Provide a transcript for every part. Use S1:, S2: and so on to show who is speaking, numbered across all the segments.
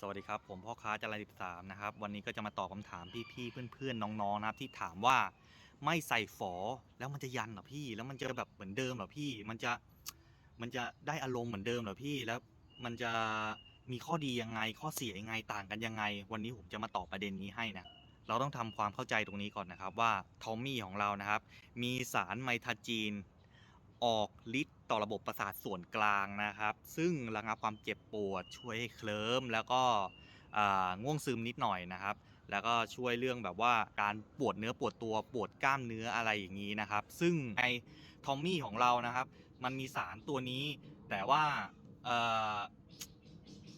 S1: สวัสดีครับ ผมพ่อค้าจรัญสิบสามนะครับ วันนี้ก็จะมาตอบคำถามพี่ๆเพื่อนๆน้องๆนะครับที่ถามว่าไม่ใส่ฝอแล้วมันจะยันเหรอพี่ แล้วมันจะแบบเหมือนเดิมเหรอพี่ มันจะมันจะได้อารมณ์เหมือนเดิมเหรอพี่แล้วมันจะมีข้อดียังไงข้อเสียยังไงต่างกันยังไง วันนี้ผมจะมาตอบประเด็นนี้ให้นะเราต้องทำความเข้าใจตรงนี้ก่อนนะครับว่าทอมมี่ของเรานะครับ มีสารไมทาจีน ออกฤทธิ์ต่อระบบประสาทส่วนกลางนะครับ ซึ่งระงับความเจ็บปวดช่วยให้เคลิ้มแล้วก็ง่วงซึมนิดหน่อยนะครับ แล้วก็ช่วยเรื่องแบบว่าการปวดเนื้อปวดตัวปวดกล้ามเนื้ออะไรอย่างนี้นะครับ ซึ่งในทอมมี่ของเรานะครับ มันมีสารตัวนี้ แต่ว่า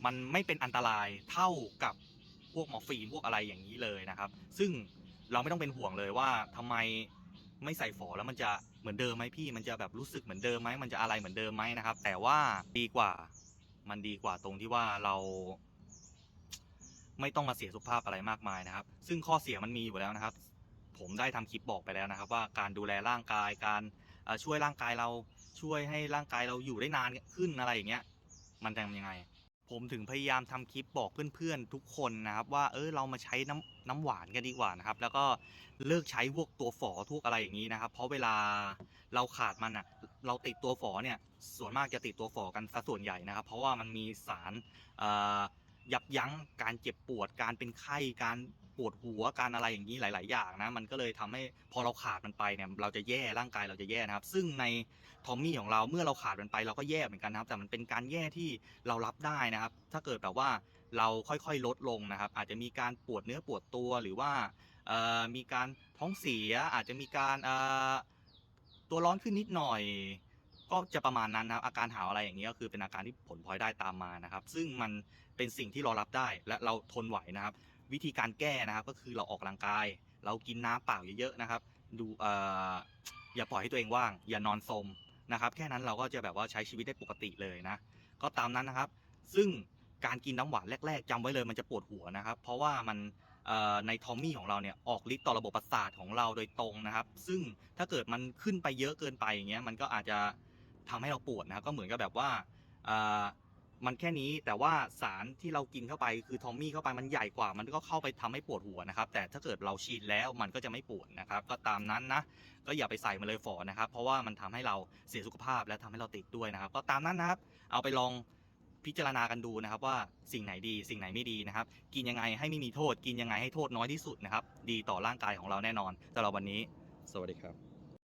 S1: มันไม่เป็นอันตรายเท่ากับพวกมอร์ฟีนพวกอะไรอย่างนี้เลยนะครับ ซึ่งเราไม่ต้องเป็นห่วงเลยว่าทำไม ไม่ใส่ฝอแล้วมันจะเหมือนเดิมไหมพี่ มันจะแบบรู้สึกเหมือนเดิมไหมมันจะอะไรเหมือนเดิมไหมนะครับ แต่ว่าดีกว่ามันดีกว่าตรงที่ว่าเรา ไม่ต้องมาเสียสุขภาพอะไรมากมายนะครับ ซึ่งข้อเสียมันมีอยู่แล้วนะครับ ผมได้ทำคลิปบอกไปแล้วนะครับ ว่าการดูแลร่างกายการช่วยร่างกายเราช่วยให้ร่างกายเราอยู่ได้นานขึ้นอะไรอย่างเงี้ย มันจะทำยังไง ผมถึงพยายามทำคลิปบอกเพื่อนๆทุกคนนะครับ ว่าเออเรามาใช้น้ำน้ำหวานกันดีกว่านะครับ แล้วก็เลิกใช้พวกตัวฝอทุกอะไรอย่างนี้นะครับ เพราะเวลาเราขาดมันอะ เราติดตัวฝอเนี่ย ส่วนมากจะติดตัวฝอกันซะส่วนใหญ่นะครับ เพราะว่ามันมีสารเอ่อ ยับยั้งการเจ็บปวดการเป็นไข้การปวดหัวการอะไรอย่างนี้หลาย ๆ อย่างนะมันก็เลยทำให้พอเราขาดมันไปเนี่ยเราจะแย่ร่างกายเราจะแย่นะครับ ซึ่งในทอมมี่ของเราเมื่อเราขาดมันไปเราก็แย่เหมือนกันนะครับ แต่มันเป็นการแย่ที่เรารับได้นะครับ ถ้าเกิดแบบว่าเราค่อยๆลดลงนะครับ อาจจะมีการปวดเนื้อปวดตัวหรือว่ามีการท้องเสียอาจจะมีการตัวร้อนขึ้นนิดหน่อย ก็จะประมาณนั้นนะครับอาการหาวอะไรอย่างนี้ก็คือเป็นอาการที่ผลพลอยได้ตามมานะครับ ซึ่งมันเป็นสิ่งที่เรารับได้และเราทนไหวนะครับ วิธีการแก้นะครับก็คือเราออกกำลังกาย เรากินน้ำเปล่าเยอะๆนะครับ ดูเอ่ออย่าปล่อยให้ตัวเองว่าง อย่านอนสมนะครับ แค่นั้นเราก็จะแบบว่าใช้ชีวิตได้ปกติเลยนะ ก็ตามนั้นนะครับ ซึ่งการกินน้ำหวานแรก ๆจำไว้เลยมันจะปวดหัวนะครับ เพราะว่ามันในทอมมี่ของเราเนี่ยออกฤทธิ์ต่อระบบประสาทของเราโดยตรงนะครับ ซึ่งถ้าเกิดมันขึ้นไปเยอะเกินไปอย่างเงี้ยมันก็อาจจะ ทำให้เราปวดนะครับก็เหมือนกับแบบว่ามันแค่นี้แต่ว่าสารที่เรากินเข้าไปคือทอมมี่เข้าไปมันใหญ่กว่า มันก็เข้าไปทำให้ปวดหัวนะครับ แต่ถ้าเกิดเราชินแล้วมันก็จะไม่ปวดนะครับ ก็ตามนั้นนะ ก็อย่าไปใส่มาเลยฝอนะครับ เพราะว่ามันทำให้เราเสียสุขภาพและทำให้เราติดด้วยนะครับ ก็ตามนั้นนะครับ เอาไปลองพิจารณากันดูนะครับ ว่าสิ่งไหนดี สิ่งไหนไม่ดีนะครับ กินยังไงให้ไม่มีโทษ กินยังไงให้โทษน้อยที่สุดนะครับ ดีต่อร่างกายของเราแน่นอนสำหรับวันนี้ สวัสดีครับ